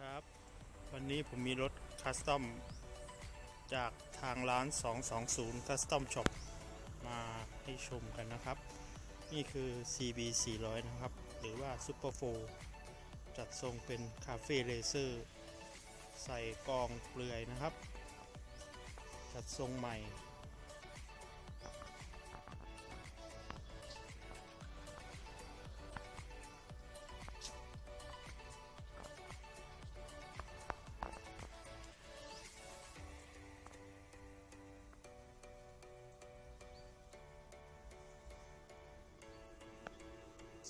ครับ วันนี้ผมมีรถคัสตอมจากทางร้าน 220 Custom Shop มาให้ชมกันนะครับ นี่คือ CB 400 นะครับ หรือว่า Super 4 จัดทรงเป็นคาเฟ่เลเซอร์ ใส่กองเปลือยนะครับ จัดทรงใหม่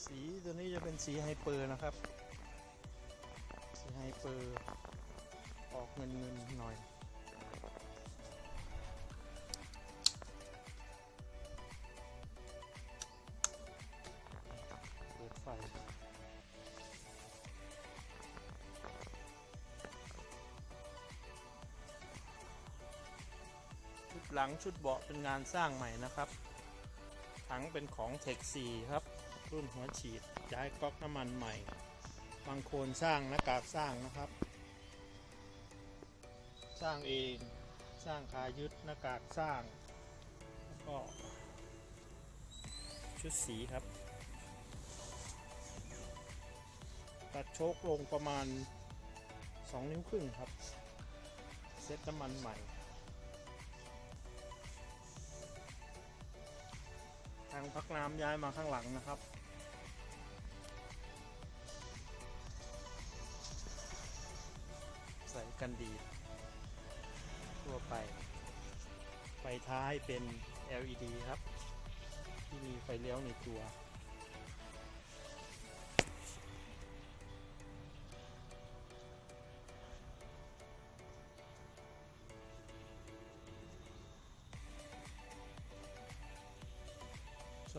สีตัวนี้จะเป็นสีไฮเปอร์นะครับ สีไฮเปอร์ออกเงินเงินหน่อย เปิดไฟชุดหลังชุดเบาะเป็นงานสร้างใหม่นะครับถังเป็นของเทค4ครับ รุ่นหัวฉีดย้ายก๊อกน้ำมันใหม่ บางโคนสร้างหน้ากากสร้างนะครับ สร้างเองสร้างคายึดหน้ากากสร้างแล้วก็ชุดสีครับ ตัดโชคลงประมาณ 2 นิ้วครึ่งครับ เซ็ตน้ำมันใหม่ น้ำย้ายมาข้างหลังนะครับ ใส่กันดีดทั่วไป ไฟท้ายเป็น LED ครับ ที่มีไฟเลี้ยวในตัว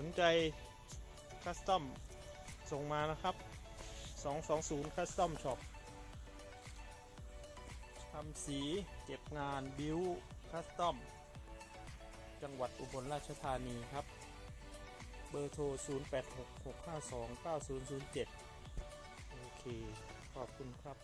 นใจคัสตอมส่งมานะครับ 220 Custom Shop ทำสีเก็บงานบิวคัสตอมจังหวัดอุบลราชธานีครับ เบอร์โทร 0866529007 โอเค ขอบคุณครับ